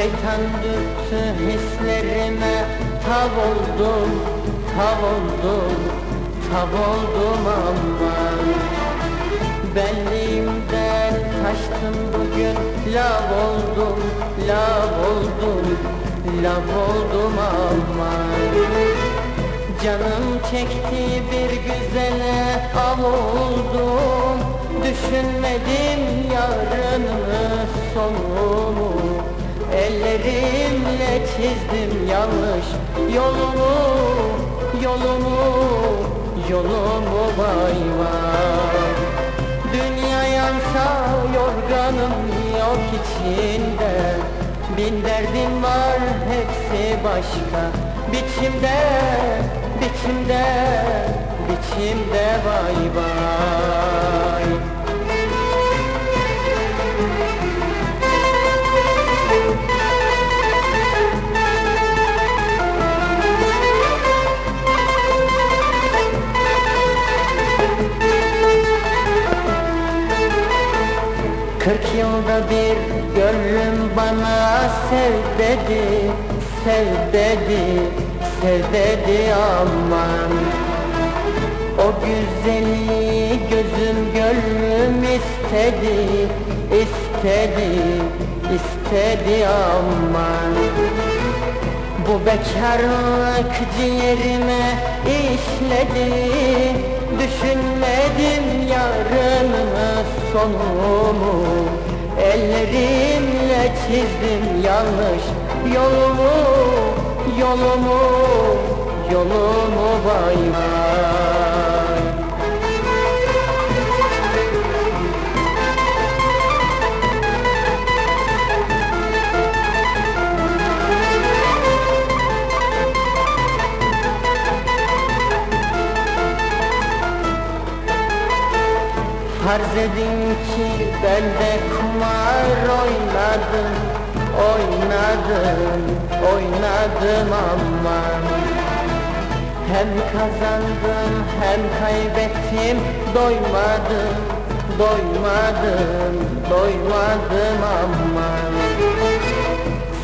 Şeytan dürttü hislerime Tav oldum, tav oldum, tav oldum aman Benliğimden taştım bugün Lav oldum, lav oldum, lav oldum aman Canım çekti bir güzele av oldum Düşünmedim yarınımı sonumu Ellerimle çizdim yanlış yolumu Yolumu, yolumu vay vay. Dünya yansa yorganım yok içinde Bin derdim var hepsi başka. Biçimde, biçimde, biçimde vay vay Kırk yılda bir gönlüm bana sev dedi, sev dedi, sev dedi aman. O güzeli gözüm gönlüm istedi, istedi, istedi aman. Bu bekarlık ciğerime işledi Düşünmedim yarınımı sonumu. Ellerimle çizdim yanlış yolumu Yolumu, yolumu vay Farz edin ki ben de kumar oynadım Oynadım, oynadım ama Hem kazandım hem kaybettim Doymadım, doymadım, doymadım ama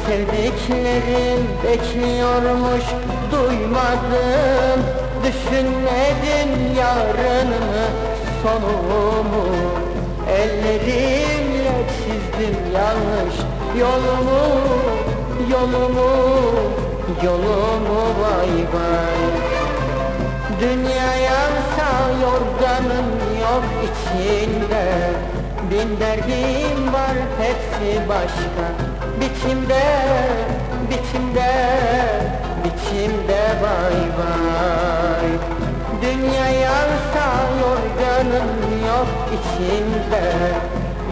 Sevdiklerim bekliyormuş duymadım Düşünmedim yarınımı sonumu Ellerimle çizdim yanlış yolumu Yolumu, yolumu vay vay. Dünya yansa yorganım yok içinde Bin derdim var hepsi başka. Biçimde, biçimde, biçimde vay vay. Dünya yansa yorganım yok içinde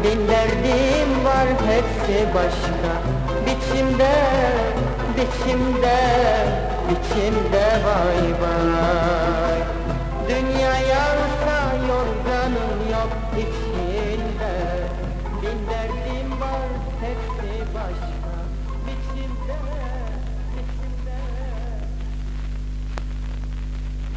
Bin derdim var hepsi başka. Biçimde, biçimde, biçimde vay vay. Dünya yansa yorganım yok içinde